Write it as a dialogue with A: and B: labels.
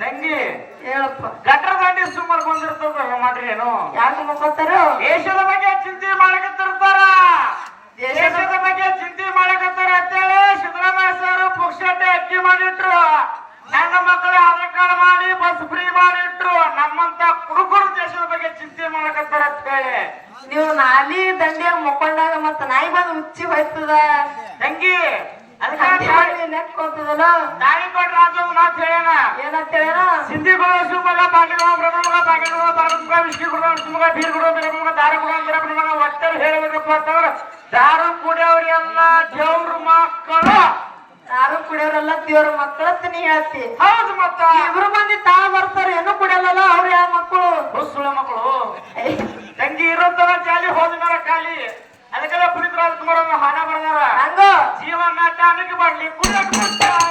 A: ತಂಗಿ
B: ಹೇಳಪ್ಪ.
A: ಗಟ್ರ ದಂಡಿ ಸುಮಾರು ಬಂದಿರ್ತದ ಮಾಡ್ರಿ ಏನು?
B: ಯಾಕೆ ಮಕ್ಕೋತಾರ
A: ದೇಶದ ಬಗ್ಗೆ ಚಿಂತೆ ಮಾಡಕತ್ತಿರ್ತಾರ.
B: ದೇಶದ
A: ಬಗ್ಗೆ ಚಿಂತೆ ಮಾಡಕತ್ತಾರ ಅಂತೇಳಿ ಸಿದ್ದರಾಮಯ್ಯ ಸರ್ ಪುಕ್ಷಟ್ಟೆ ಅಕ್ಕಿ ಮಾಡಿಟ್ರು. ನನ್ನ ಮಕ್ಕಳ ಆಧಾರ್ ಕಾರ್ಡ್ ಮಾಡಿ ಬಸ್ ಫ್ರೀ ಮಾಡಿಟ್ರು. ನಮ್ಮಂತ ಕುರುಕುರು ದೇಶದ ಬಗ್ಗೆ ಚಿಂತೆ ಮಾಡಕತ್ತಾರ ಅಂತ ಹೇಳಿ
B: ನೀವು ನಾಲಿ ದಂಡಿಯಾಗ ಮಕ್ಕೊಂಡಾಗ ಮತ್ತ ನಾಯಿ ಬಂದು ಉಚ್ಚಿ ಹೋಯ್ತದ.
A: ಮಾತು ಹೇಳೋಣ
B: ಏನಂತ ಹೇಳ
A: ಸಿಂಧಿಗಳು ಸುಮಗ ಬಾಗಿಲು ಬ್ರಹ್ಮಗ ಬಾಗಿಲು ಬಾರಮಗ ವಿಷ್ಣು ಗುರು ಸುಮಗ ಬೀರ್ ಗುರು ಬಿರಮಗ ದಾರ ಗುರು ಬಿರಮಗ ಒಟ್ಟಲ್ಲಿ ಹೇಳಬೇಕಪ್ಪ ಅಂತಂದ್ರೆ ದಾರು ಕುಡಿಯೋರೆಲ್ಲ ದೇವ್ರ ಮಕ್ಕಳು?
B: ಯಾರು ಕುಡಿಯೋರೆಲ್ಲ ದೇವ್ರ ಮಕ್ಕಳತ್ತ ನೀ ಹೇಳ್ತಿ.
A: ಹೌದು ಮತ್ತ.
B: ಇಬ್ರು జీవనటానికి మళ్ళీ పుట్టుకుంటా